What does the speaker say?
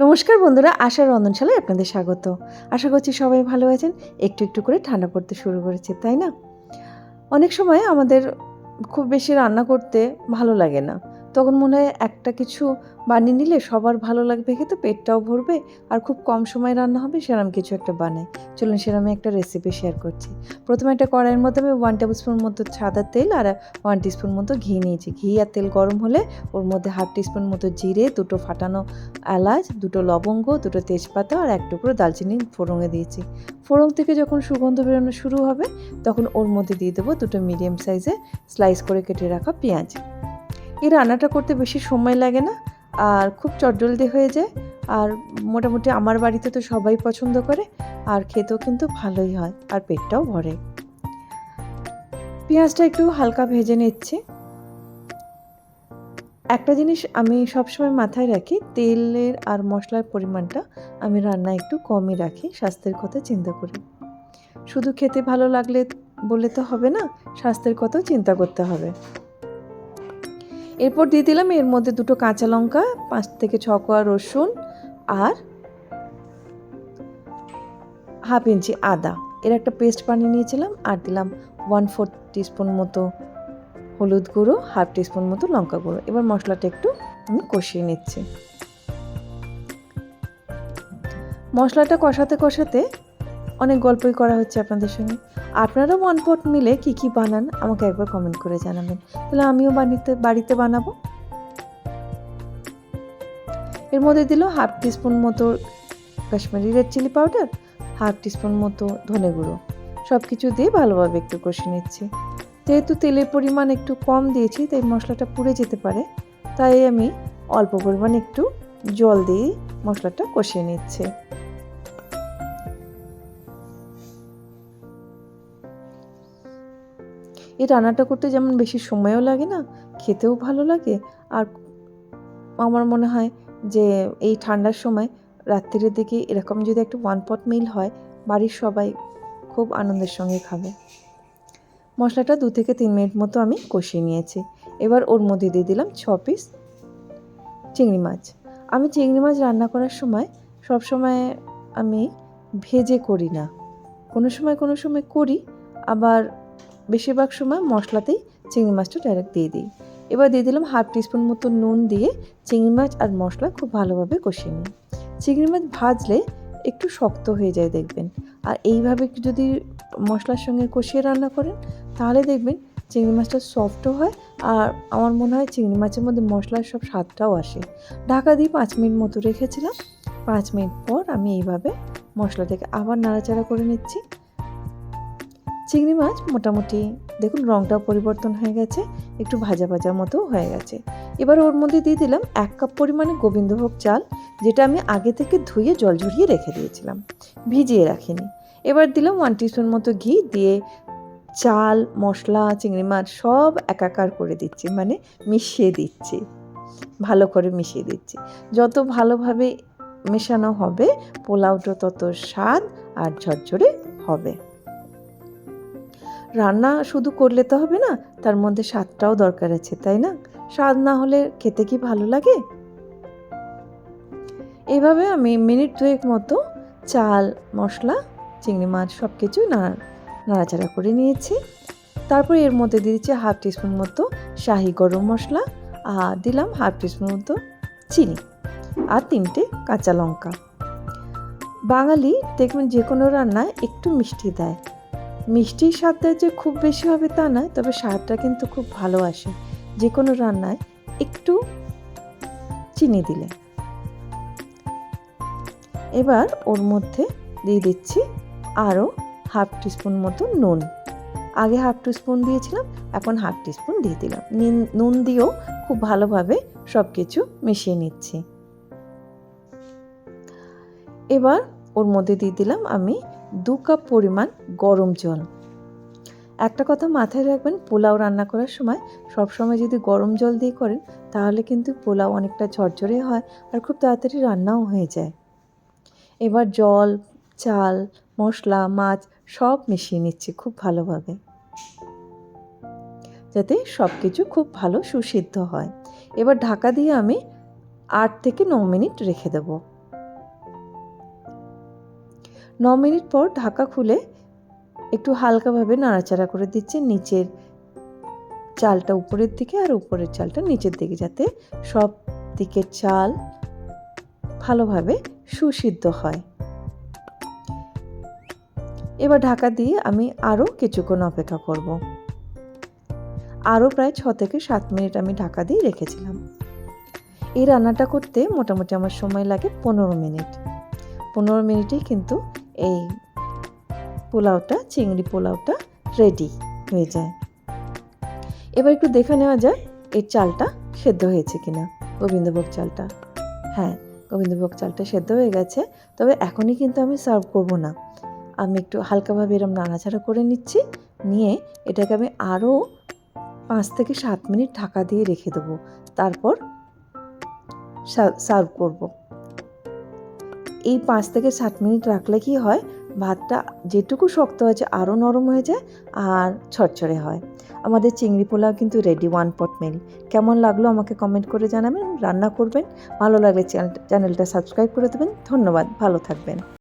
নমস্কার বন্ধুরা আশা রন্ধনশালায় আপনাদের স্বাগত। আশা করছি সবাই ভালো আছেন। একটু একটু করে ঠান্ডা পড়তে শুরু করেছে, তাই না? অনেক সময় আমাদের খুব বেশি রান্না করতে ভালো লাগে না। তখন মনে হয় একটা কিছু বানিয়ে নিলে সবার ভালো লাগবে খেতে পেটটাও ভরবে আর খুব কম সময় রান্না হবে সেরকম কিছু একটা বানাই। চলুন সেরকম একটা রেসিপি শেয়ার করছি। প্রথমে একটা কড়াইয়ের মধ্যে আমি ওয়ান টেবিল স্পুন মতো সাদা তেল আর ওয়ান টিস্পুন মতো ঘি নিয়েছি। ঘি আর তেল গরম হলে ওর মধ্যে হাফ টিস্পুন মতো জিরে, দুটো ফাটানো এলাচ, দুটো লবঙ্গ, দুটো তেজপাতা আর এক টুকরো দালচিনি ফোড়ঙে দিয়েছি। ফোড়ং থেকে যখন সুগন্ধ বেরোনো শুরু হবে, তখন ওর মধ্যে দিয়ে দেবো দুটো মিডিয়াম সাইজে স্লাইস করে কেটে রাখা পেঁয়াজ। এই রান্নাটা করতে বেশি সময় লাগে না, আর খুব চটজলদি হয়ে যায়। আর মোটামুটি আমার বাড়িতে তো সবাই পছন্দ করে, আর খেতেও কিন্তু ভালোই হয়, আর পেটটাও ভরে। পেঁয়াজটা একটু হালকা ভেজে নিচ্ছি। একটা জিনিস আমি সবসময় মাথায় রাখি, তেলের আর মশলার পরিমাণটা আমি রান্না একটু কমই রাখি, স্বাস্থ্যের কথা চিন্তা করি। শুধু খেতে ভালো লাগলে বলে তো হবে না, স্বাস্থ্যের কথাও চিন্তা করতে হবে। এরপর দিয়ে দিলাম এর মধ্যে দুটো কাঁচা লঙ্কা, পাঁচ থেকে ছ কোয়া রসুন আর হাফ ইঞ্চি আদা। এর একটা পেস্ট বানিয়ে নিয়েছিলাম আর দিলাম ওয়ান ফোর টিস্পুন মতো হলুদ গুঁড়ো হাফ টিস্পুন মতো লঙ্কা গুঁড়ো। এবার মশলাটা একটু আমি কষিয়ে নিচ্ছি। মশলাটা কষাতে কষাতে অনেক গল্পই করা হচ্ছে আপনাদের সঙ্গে। আপনারা ওয়ান পট মিলে কি কি বানান আমাকে একবার কমেন্ট করে জানাবেন। তাহলে আমিও বাড়িতে বাড়িতে বানাবো। এর মধ্যে দিল হাফ টিস্পুন মতো Kashmiri red chilli powder, half teaspoon মতো ধনে গুঁড়ো। সব কিছু দিয়ে ভালোভাবে একটু কষিয়ে নিচ্ছি। যেহেতু তেলের পরিমাণ একটু কম দিয়েছি, তাই মশলাটা পুড়ে যেতে পারে। তাই আমি অল্প পরিমাণ একটু জল দিয়ে মশলাটা কষিয়ে নিচ্ছে। এই রান্নাটা করতে যেমন বেশি সময়ও লাগে না, খেতেও ভালো লাগে। আর আমার মনে হয় যে এই ঠান্ডার সময় রাত্রির দিকে এরকম যদি একটা ওয়ান পট মিল হয়, বাড়ির সবাই খুব আনন্দের সঙ্গে খাবে। মশলাটা দু থেকে তিন মিনিট মতো আমি কষিয়ে নিয়েছি। এবার ওর মধ্যে দিয়ে দিলাম ছ পিস চিংড়ি মাছ। আমি চিংড়ি মাছ রান্না করার সময় সব সময় আমি ভেজে করি না। কোনো সময় কোনো সময় করি, আবার বেশিরভাগ সময় মশলাতেই চিংড়ি মাছটা ডাইরেক্ট দিয়ে দিই। এবার দিয়ে দিলাম হাফ টিস্পুন মতো নুন দিয়ে চিংড়ি মাছ আর মশলা খুব ভালোভাবে কষিয়ে নিই। চিংড়ি মাছ ভাজলে একটু শক্ত হয়ে যায় দেখবেন। আর এইভাবে যদি মশলার সঙ্গে কষিয়ে রান্না করেন, তাহলে দেখবেন চিংড়ি মাছটা সফটও হয় আর আমার মনে হয় চিংড়ি মাছের মধ্যে মশলার সব স্বাদটাও আসে। ঢাকা দিয়ে পাঁচ মিনিট মতো রেখেছিলাম। পাঁচ মিনিট পর আমি এইভাবে মশলাটাকে আবার নাড়াচাড়া করে নিচ্ছি। চিংড়ি মাছ মোটামুটি, দেখুন রঙটাও পরিবর্তন হয়ে গেছে, একটু ভাজা ভাজা মতো হয়ে গেছে। এবার ওর মধ্যে দিয়ে দিলাম এক কাপ পরিমাণে গোবিন্দভোগ চাল, যেটা আমি আগে থেকে ধুয়ে জল ঝরিয়ে রেখে দিয়েছিলাম, ভিজিয়ে রাখিনি। এবার দিলাম ওয়ান টিস্পুন মতো ঘি দিয়ে চাল, মশলা, চিংড়ি মাছ সব একাকার করে দিচ্ছি মানে মিশিয়ে দিচ্ছি, ভালো করে মিশিয়ে দিচ্ছি। যত ভালোভাবে মেশানো হবে, পোলাওটা তত স্বাদ আর ঝরঝরে হবে। রান্না শুধু করলে তো হবে না, তার মধ্যে স্বাদটাও দরকার আছে, তাই না? স্বাদ না হলে খেতে কি ভালো লাগে? এভাবে আমি মিনিট দুয়েক মতো চাল, মশলা, চিংড়ি মাছ সব কিছু নাড়া নাড়াচাড়া করে নিয়েছি। তারপর এর মধ্যে দিয়ে দিচ্ছি হাফ টিস্পুন মতো শাহি গরম মশলা আর দিলাম হাফ টিস্পুন মতো চিনি আর তিনটে কাঁচা লঙ্কা। বাঙালি দেখবেন যে কোনো রান্নায় একটু মিষ্টি দেয়। মিষ্টির স্বাদটা যে খুব বেশি হবে তা নয়, তবে স্বাদটা কিন্তু খুব ভালো আসে। যে কোনো রান্নায় একটু চিনি দিলে। এবার ওর মধ্যে দিয়ে দিচ্ছি আরও হাফ টিস্পুন মতো নুন। আগে হাফ টিস্পুন দিয়েছিলাম, এখন হাফ টিস্পুন দিয়ে দিলাম। নুন দিয়েও খুব ভালোভাবে সব কিছু মিশিয়ে নিচ্ছি। এবার ওর মধ্যে দিয়ে দিলাম আমি দু কাপ পরিমাণ গরম জল। একটা কথা মাথায় রাখবেন, পোলাও রান্না করার সময় সব সময় যদি গরম জল দিয়ে করেন, তাহলে কিন্তু পোলাও অনেকটা ঝরঝরে হয় আর খুব তাড়াতাড়ি রান্নাও হয়ে যায়। এবার জল, চাল, মশলা, মাছ সব মিশিয়ে নিচ্ছি খুব ভালোভাবে। যাতে সব কিছু খুব ভালো সুসিদ্ধ হয়। এবার ঢাকা দিয়ে আমি আট থেকে ন মিনিট রেখে দেবো। ন মিনিট পর ঢাকা খুলে একটু হালকাভাবে নাড়াচাড়া করে দিচ্ছে নিচের চালটা উপরের দিকে আর উপরের চালটা নিচের দিকে যাতে সব দিকের চাল ভালোভাবে সুসিদ্ধ হয়। এবার ঢাকা দিয়ে আমি আরও কিছুক্ষণ অপেক্ষা করব। আরও প্রায় ছ থেকে সাত মিনিট আমি ঢাকা দিয়ে রেখেছিলাম। এই রান্নাটা করতে মোটামুটি আমার সময় লাগে পনেরো মিনিট। পনেরো মিনিটেই কিন্তু এই পোলাওটা, চিংড়ি পোলাওটা রেডি হয়ে যায়। এবার একটু দেখে নেওয়া যায় এই চালটা সেদ্ধ হয়েছে কিনা, গোবিন্দভোগ চালটা। হ্যাঁ গোবিন্দভোগ চালটা সেদ্ধ হয়ে গেছে, তবে এখনই কিন্তু আমি সার্ভ করব না। আমি একটু হালকাভাবে এরম নাড়াচাড়া করে নিচ্ছি, নিয়ে এটাকে আমি আরও পাঁচ থেকে সাত মিনিট ঢাকা দিয়ে রেখে দেবো। তারপর সার্ভ করব। এই পাঁচ থেকে সাত মিনিট রাখলে কি হয়? ভাতটা যেটুকু শক্ত হয়েছে আরও নরম হয়ে যায় আর ছড়ছড়ে হয়। আমাদের চিংড়ি পোলাও কিন্তু রেডি ওয়ান পট মিল কেমন লাগল আমাকে কমেন্ট করে জানাবেন, রান্না করবেন, ভালো লাগলে চ্যানেলটা সাবস্ক্রাইব করে দেবেন। ধন্যবাদ, ভালো থাকবেন।